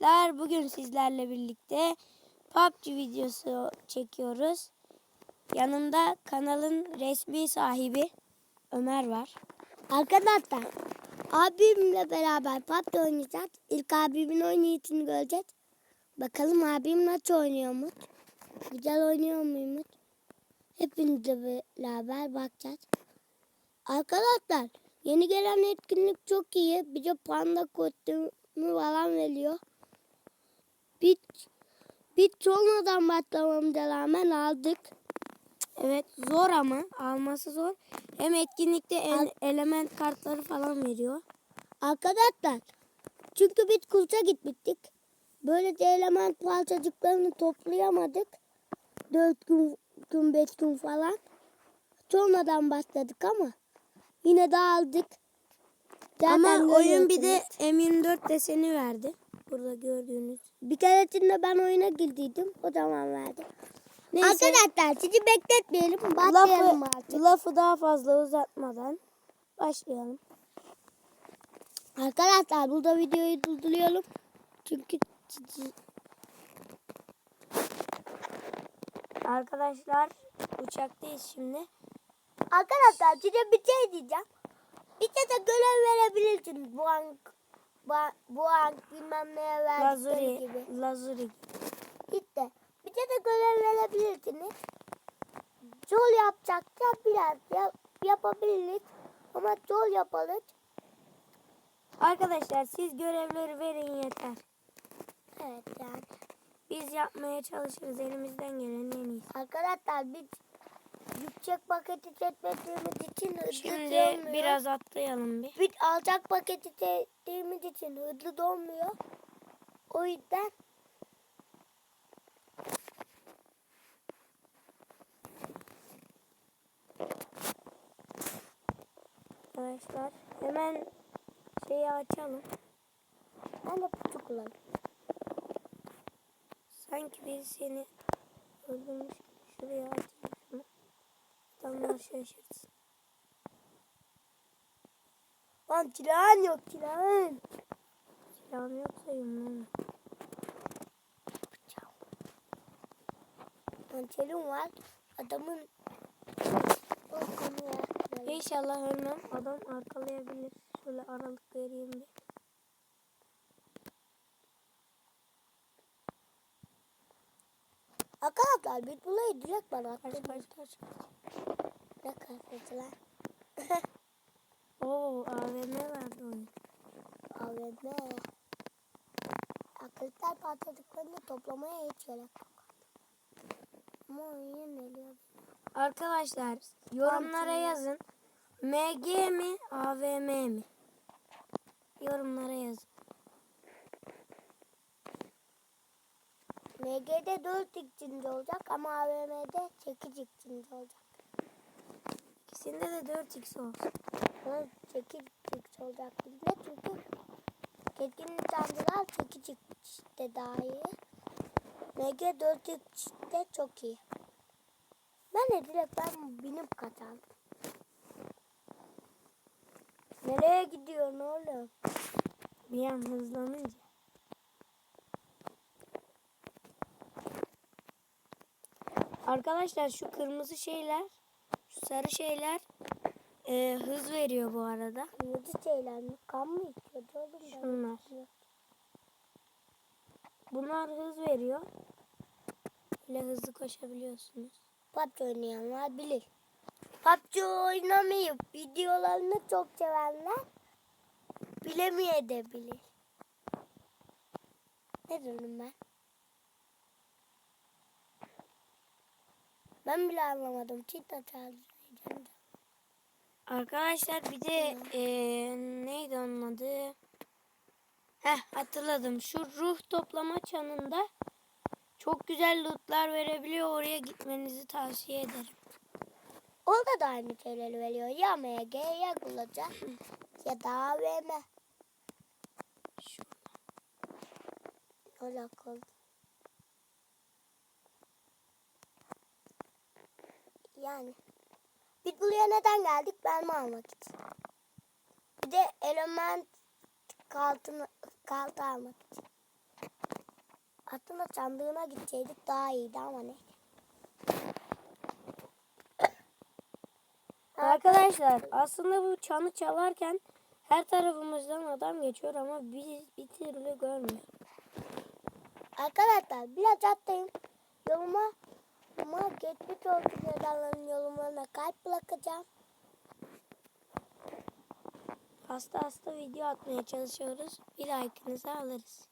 arkadaşlar. Bugün sizlerle birlikte PUBG videosu çekiyoruz. Yanımda kanalın resmi sahibi Ömer var. Arkadaşlar abimle beraber PUBG oynayacağız. İlk abimin oynayışını göreceğiz. Bakalım abim nasıl oynuyormuş. Güzel oynuyor muymuş. Hepinizle beraber bakacağız. Arkadaşlar yeni gelen etkinlik çok iyi. Bize panda kostümü falan veriyor. Biz, biz sonradan başlamamıza rağmen aldık. Evet zor ama alması zor. Hem etkinlikte el- element kartları falan veriyor. Arkadaşlar çünkü biz kursa gitmiştik. Böyle de element parçacıklarını toplayamadık. 4 gün, gün 5 gün falan. Sonradan başladık ama yine de aldık. Zaten ama oyun bir de görüyorsunuz. M24 deseni verdi. Burada gördüğünüz. bir keresinde ben oyuna girdiydim. O zaman verdi. Neyse. Arkadaşlar sizi bekletmeyelim. Başlayalım Lafı, artık. lafı daha fazla uzatmadan başlayalım. Arkadaşlar burada videoyu durduruyorum. Çünkü Arkadaşlar uçaktayız şimdi. Arkadaşlar size bir şey diyeceğim. Bize de görev verebilirsiniz. Bu an bu, bu an bilmem neye verdikleri Lazuri, gibi. Lazuri. İşte bize de görev verebilirsiniz. Yol yapacaksa biraz yap, yapabiliriz. Ama yol yapalım. Arkadaşlar siz görevleri verin yeter. Evet yani. Biz yapmaya çalışırız elimizden gelen en iyisi. Arkadaşlar biz yüksek paketi çekmediğimiz için hızlı Şimdi dolmuyor. biraz atlayalım bir. Biz alçak paketi çektiğimiz için hızlı dolmuyor. O yüzden Arkadaşlar hemen şeyi açalım. ben de pusu kullanıyorum. Sanki biri seni öldürmüş gibi. Şuraya atayım şunu. Adamlar şaşırsın. Lan silahın yok silahın. Silahım yok sayım lan. Hançerim var. Adamın. İnşallah ölmem. Adam arkalayabilir. Şöyle aralık vereyim bir. Arkadaşlar biz burayı direkt bana Kaç kaç kaç. Lan? Oo AVM verdi oyun. AVM. Akıllıklar patladıklarını toplamaya hiç gerek yok. Ama oyun geliyor. Arkadaşlar yorumlara yazın. MG mi AVM mi? Yorumlara yazın. MG'de 4 içinci olacak ama AVM'de 8 içinci olacak. İkisinde de 4x olsun. Ama 8 x olacak bizde çünkü keskin nişancılar 8 x'te daha iyi. MG 4 x'te çok iyi. Ben de direkt ben binip kaçardım. Nereye gidiyorsun oğlum? Bir an hızlanınca. Arkadaşlar şu kırmızı şeyler, sarı şeyler e, hız veriyor bu arada. Kırmızı şeyler mi? Kan mı içiyordu oğlum? Şunlar. Bunlar hız veriyor. Böyle hızlı koşabiliyorsunuz. PUBG oynayanlar bilir. PUBG oynamayıp videolarını çok sevenler bilemeye de bilir. Ne dedim ben? Ben bile anlamadım. Çita çağıracağım. Arkadaşlar bir de e, neydi onun adı? Heh hatırladım. Şu ruh toplama çanında çok güzel lootlar verebiliyor. Oraya gitmenizi tavsiye ederim. Orada da aynı şeyleri veriyor. Ya MG ya Kulaca ya da AVM. Şu Öyle. Yani biz buraya neden geldik? Belma almak için. Bir de element kaltını, kaltı almak için. Aslında sandığına gitseydik daha iyiydi ama ne. Arkadaşlar aslında bu çanı çalarken her tarafımızdan adam geçiyor ama biz bir türlü görmüyor. Arkadaşlar biraz atlayayım. Yoluma ama geçmiş olsun yazanların yorumlarına kalp bırakacağım. Hasta hasta video atmaya çalışıyoruz. Bir like'ınızı alırız.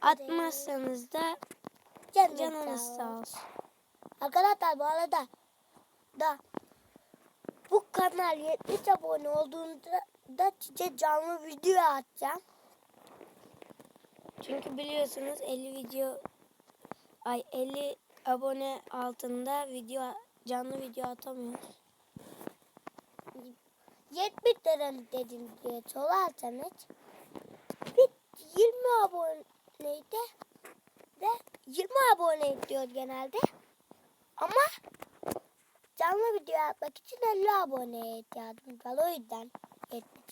Atmazsanız da Canınız, canınız sağ olsun. Arkadaşlar bu arada da bu kanal 70 abone olduğunda da size canlı video atacağım. Çünkü biliyorsunuz 50 video ay 50 abone altında video canlı video atamıyoruz. 70 lira dedim diye sorarsanız bir 20 aboneydi de 20 abone diyor genelde. Ama canlı video yapmak için 50 aboneye ihtiyacımız var o yüzden 70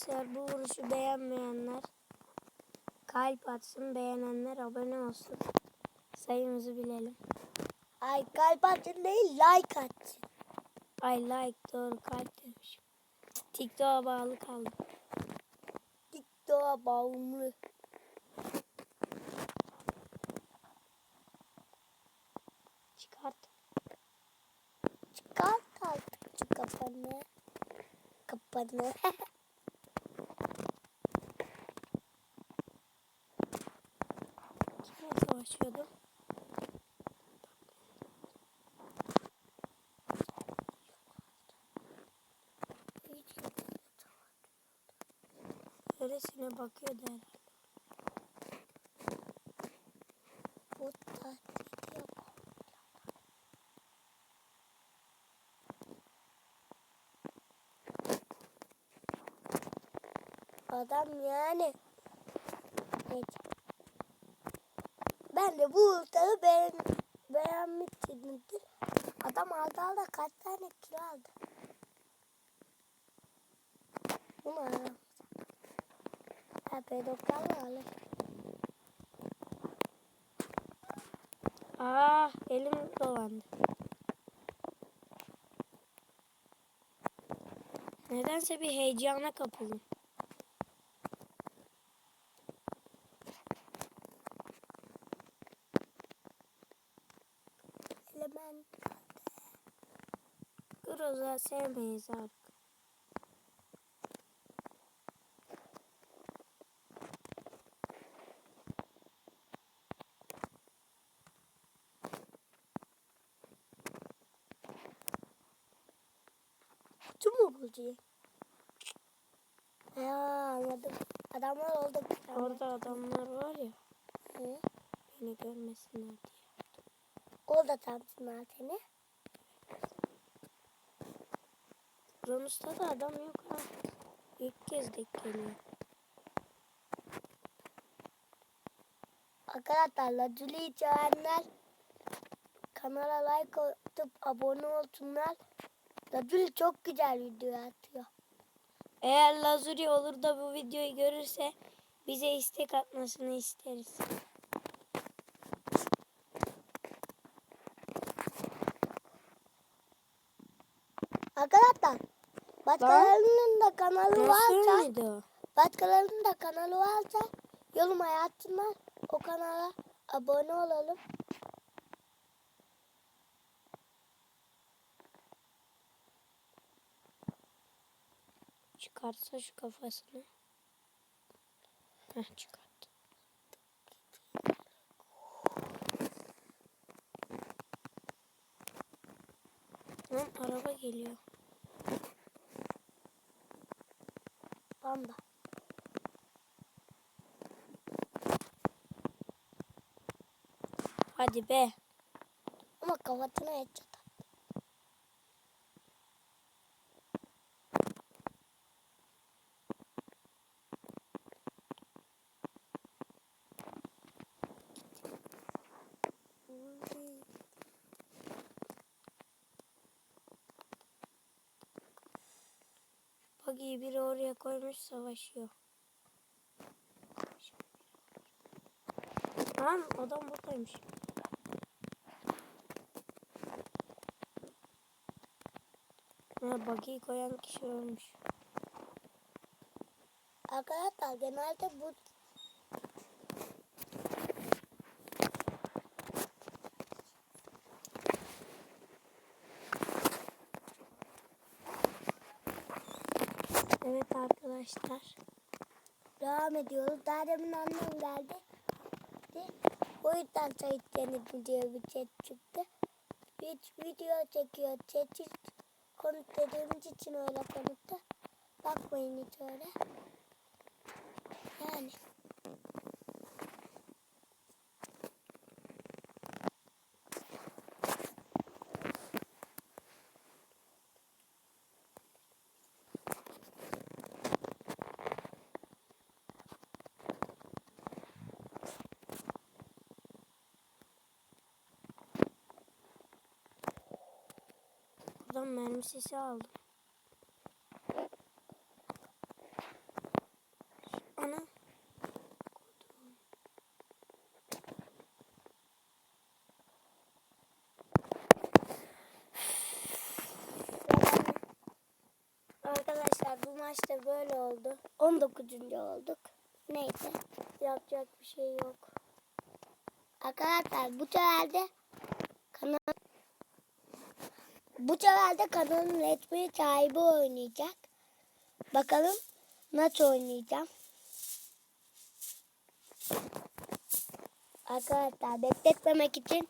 Arkadaşlar bu vuruşu beğenmeyenler kalp atsın, beğenenler abone olsun. Sayımızı bilelim. Ay kalp atın değil like atsın. Ay like doğru kalp demişim. TikTok'a bağlı kaldım. TikTok'a bağımlı. Çıkart. Çıkart artık şu kafanı. Kafanı. Bakıyordu herhalde. Bu taklidi yapalım. Adam yani. Neyse. Ben de bu ustayı beğen, beğenmişsinizdir. Adam aldı aldı kaç tane kilo aldı. Bunu alalım. Ha pedokal alır. Aa elim dolandı. Nedense bir heyecana kapıldım. Element. Sevmeyiz artık. Kutu mu bulacak? Ha anladım. Adamlar oldu. Orada adamlar var ya Hı. beni görmesinler diye. Orada tanıtsınlar seni. Ronus'ta da adam yok ha. İlk kez denk geliyor. Arkadaşlar Laculi çağıranlar kanala like atıp abone olsunlar. Laculi çok güzel video atıyor. Eğer Lazuri olur da bu videoyu görürse bize istek atmasını isteriz. Arkadaşlar başkalarının da kanalı varsa başkalarının da kanalı varsa yorum yatsınlar. O kanala abone olalım. Çıkartsa şu kafasını. Heh çıkarttı. Lan araba geliyor. Panda. Hadi be. Ama kafasına headshot at. Bagiyi biri oraya koymuş savaşıyor. Lan adam buradaymış. Ha, bagiyi koyan kişi ölmüş. Arkadaşlar genelde bu Evet arkadaşlar. devam ediyoruz. Daha demin annem geldi. De, O yüzden Sait Denizli diye bir chat çıktı. Bir video çekiyor. Chat'i konut dediğimiz için öyle konutta. Bakmayın hiç öyle. Yani. Buradan mermi sesi aldım. Ana. Arkadaşlar bu maçta böyle oldu. 19. olduk. Neyse. Yapacak bir şey yok. Arkadaşlar bu sefer kanal bu sefer de kanalın resmi sahibi oynayacak. Bakalım nasıl oynayacağım. Arkadaşlar bekletmemek için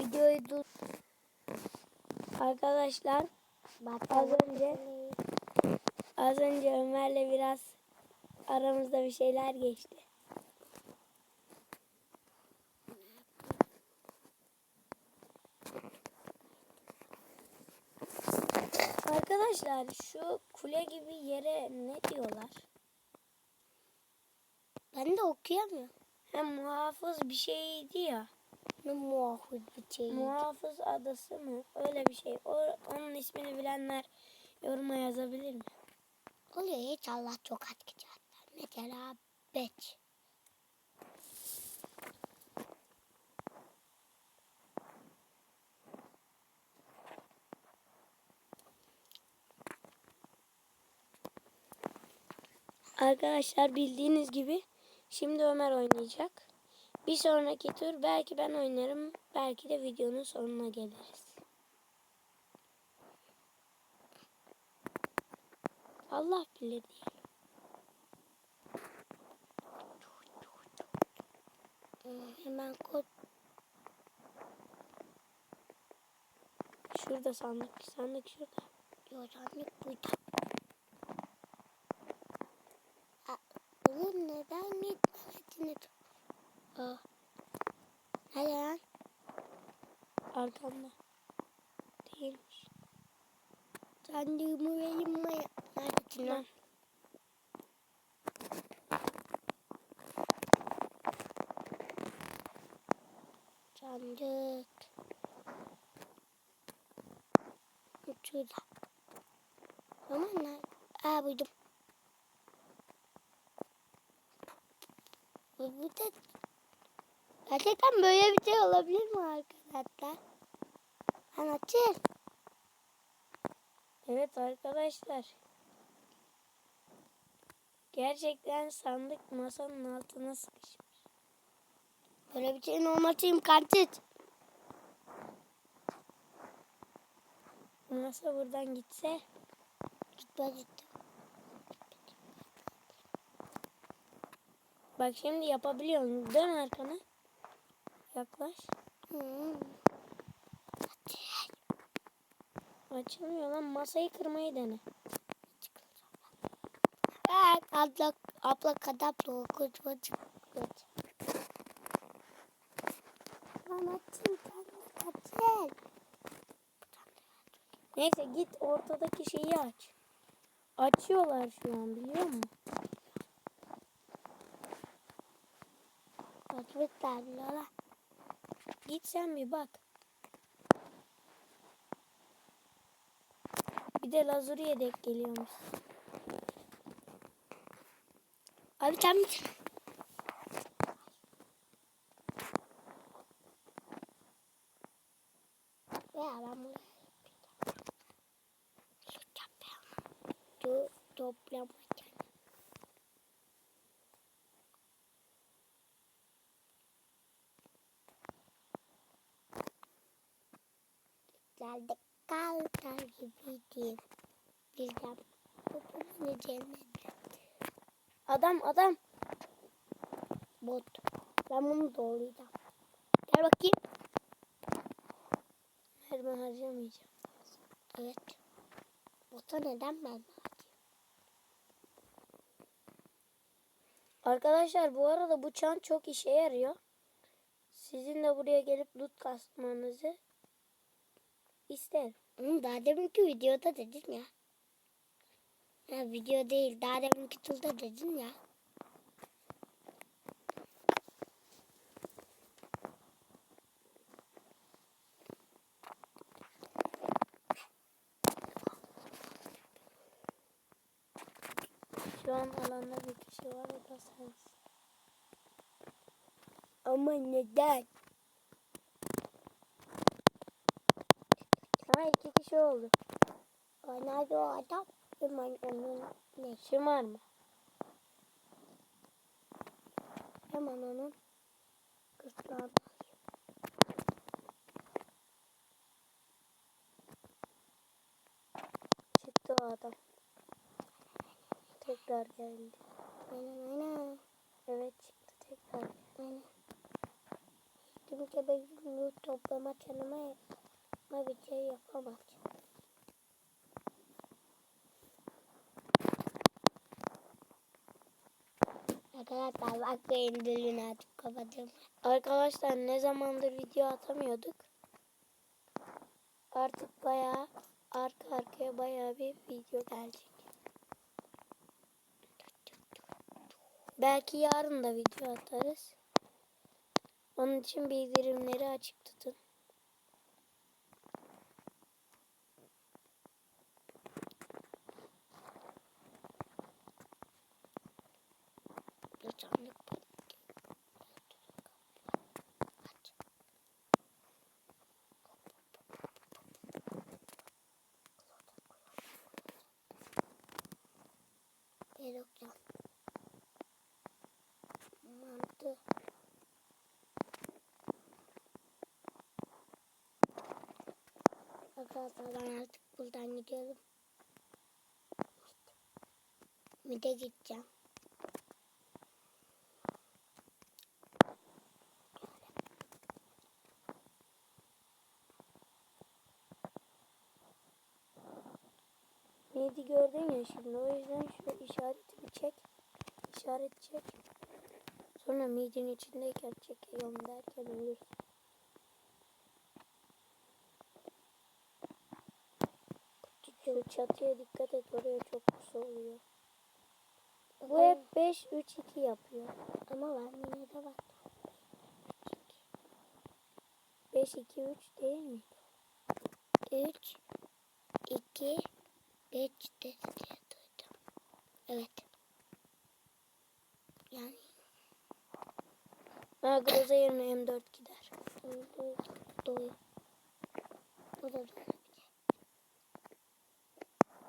videoyu dur. Arkadaşlar az önce az önce Ömer'le biraz aramızda bir şeyler geçti. Arkadaşlar şu kule gibi yere ne diyorlar? Ben de okuyamıyorum. Hem muhafız bir şeydi ya. Ne muhafız bir şey. Muhafız adası mı? Öyle bir şey. O, onun ismini bilenler yoruma yazabilir mi? Oluyor hiç Allah çok az geçer. Mesela beç. Arkadaşlar bildiğiniz gibi şimdi Ömer oynayacak. Bir sonraki tur belki ben oynarım. Belki de videonun sonuna geliriz. Allah bilir diye. Hmm, Hemen kod Şurada sandık. Sandık şurada. yoranlık burada. Aa, Oğlum neden gitmediniz? Aa. Hadi lan. Arkamda. Değilmiş. Sandığımı vereyim mi? Neredesin lan? Sandık. Şurada. Ama nerede? Aa buldum. Bu, bu da... Gerçekten böyle bir şey olabilir mi arkadaşlar? Anlatır. Evet arkadaşlar. Gerçekten sandık masanın altına sıkışmış. Böyle bir şeyin olması imkansız. Masa buradan gitse Gitmez gitti. Bak şimdi yapabiliyorsun. Dön arkana. Yaklaş. Hmm. Açılmıyor lan. Masayı kırmayı dene. Evet, abla, abla kadapla okut okut. Kendine kaçır. Neyse git ortadaki şeyi aç. Açıyorlar şu an biliyor musun? Açmışlar Lola. Git sen bir bak. Bir de Lazuri'ye denk geliyormuş. Abi tam kaltar gibiydim. Birden üzerine Adam adam. bot. Ben bunu doğrayacağım. Gel bakayım. Mermi harcamayacağım. Evet. Bota neden ben Arkadaşlar bu arada bu çan çok işe yarıyor. Sizin de buraya gelip loot kasmanızı isterim. Onu daha deminki videoda dedin ya. Ha, video değil. Daha deminki turda dedin ya. Şu an alanda bir kişi var o da sensin. Ama neden? Kişi oldu. Nerede o adam? Hemen onun ne? Şımarma. Hemen onun kırtlağını Çıktı o adam. Tekrar geldi. Aynen aynen. Evet çıktı tekrar. aynen. Tüm kebekli toplama çanıma ama bir şey yapamaz. Arkadaşlar bak benim dilini artık kapatıyorum. Arkadaşlar ne zamandır video atamıyorduk. Artık bayağı arka arkaya bayağı bir video gelecek. Belki yarın da video atarız. Onun için bildirimleri açık tutun. Bir sandık Aç. Bir okyan. Mantı. Arkadaşlar ben artık buradan gidiyorum. Mide gideceğim. Neydi gördün ya şimdi o yüzden şu işareti bir çek. İşaret çek. Sonra midenin içindeyken çekiyorum derken ölürsün. Şu çatıya dikkat et oraya çok kısa oluyor. Bu hep 5-3-2 yapıyor. Ama var yine de var. 5-2-3 değil mi? 3, 2, 5 dedi diye duydum. Evet. Yani Ha Groza yerine M4 gider. doğru. O da doğru.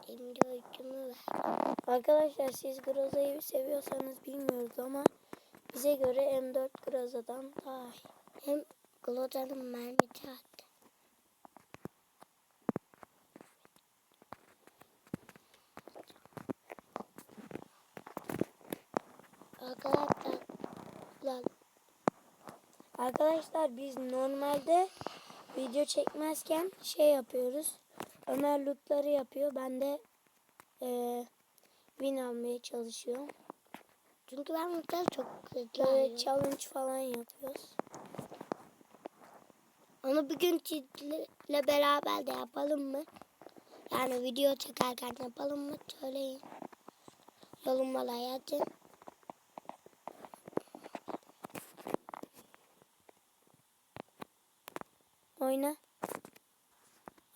Şimdi öykümü ver. Arkadaşlar siz Groza'yı seviyorsanız bilmiyoruz ama bize göre M4 Groza'dan daha iyi. Hem Gloda'nın mermisi attı. Arkadaşlar lan Arkadaşlar biz normalde video çekmezken şey yapıyoruz. Ömer lootları yapıyor. Ben de eee win almaya çalışıyorum. çünkü ben bunları çok hızlı Böyle challenge falan yapıyoruz. Onu bir gün sizle beraber de yapalım mı? Yani video çekerken yapalım mı? Söyleyin. Yorumlara yazın. Oyna.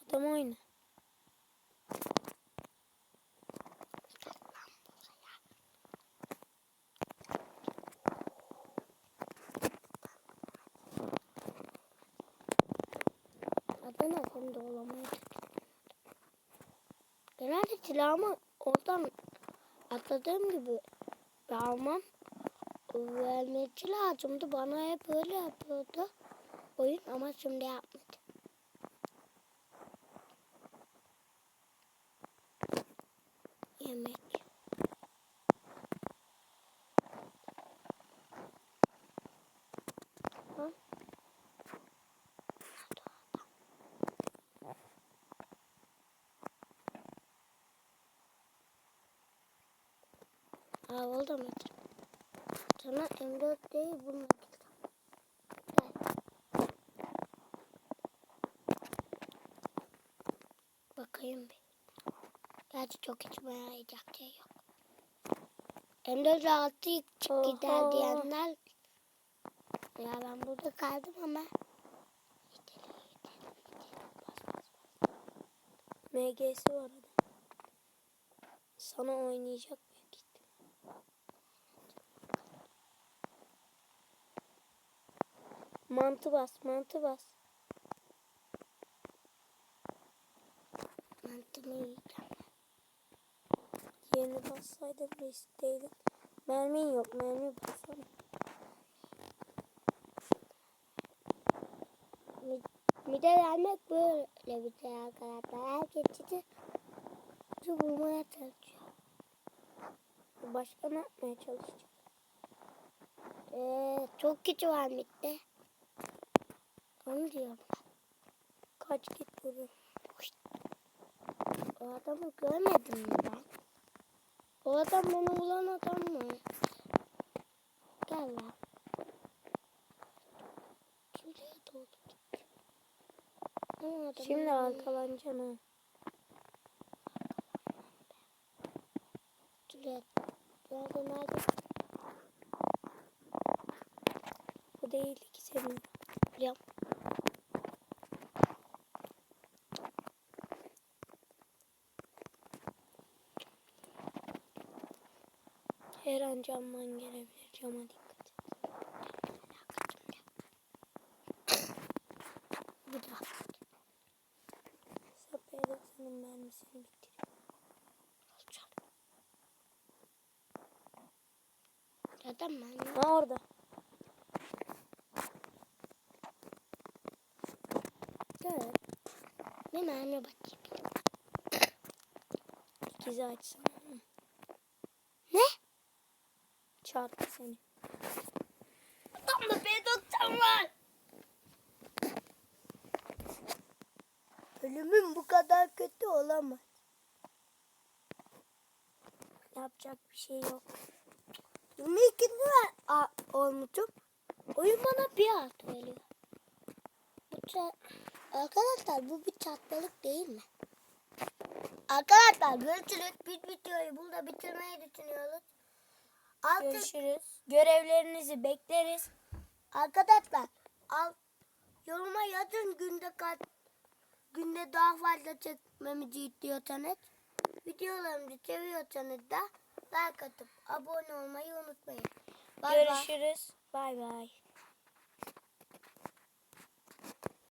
Adam oyna. Ben de olamayı Genelde silahımı oradan atladığım gibi almam. Vermesi lazımdı. Bana hep öyle yapıyordu. Oyun ama şimdi yapmadı. Yemek. Ha? Aa oldu mu? Sana M4 değil bunu atacağım. Gel. Bakayım bir. Gerçi çok içime yarayacak şey yok. M4 altı çık gider diyenler ya ben burada kaldım ama gidelim gidelim gidelim bas bas bas. MG'si var orada. Sana oynayacak büyük ihtimal. Mantı bas, mantı bas. Bassaydın riskteydin. Mermin yok, mermi bassana. Mide vermek böyle bir şey arkadaşlar. Herkes sizi bulmaya çalışıyor. Başka ne yapmaya çalışacak? Ee, çok kişi var midde. Onu diyorum. Kaç git buradan. O adamı görmedim mi ben? O adam beni bulan adam mı? Gel lan. Şuraya adamı Şimdi arkalanacaksın ha. Şuraya. Nerede nerede? Bu değildi ki senin. Biliyorum. Her an camdan gelebilir. Cama dikkat et. Bir daha. Sapaya senin mermisini bitiriyor. Alacağım. Zaten ben Ha orada. Evet. Bir mermi bakayım. İkizi açsana. Ne? Çarptı seni. Adamda P90 var. Ölümün bu kadar kötü olamaz. Yapacak bir şey yok. 22 lira olmuşum. Oyun bana bir artı veriyor. Bu Arkadaşlar bu bir çatlalık değil mi? Arkadaşlar görüşürüz. Biz videoyu burada bitirmeyi düşünüyoruz. Altı, Görüşürüz. Görevlerinizi bekleriz. Arkadaşlar al, yoruma yazın günde kaç günde daha fazla çekmemizi istiyorsanız videolarımızı seviyorsanız da like atıp abone olmayı unutmayın. Bay. Görüşürüz. Bay bay.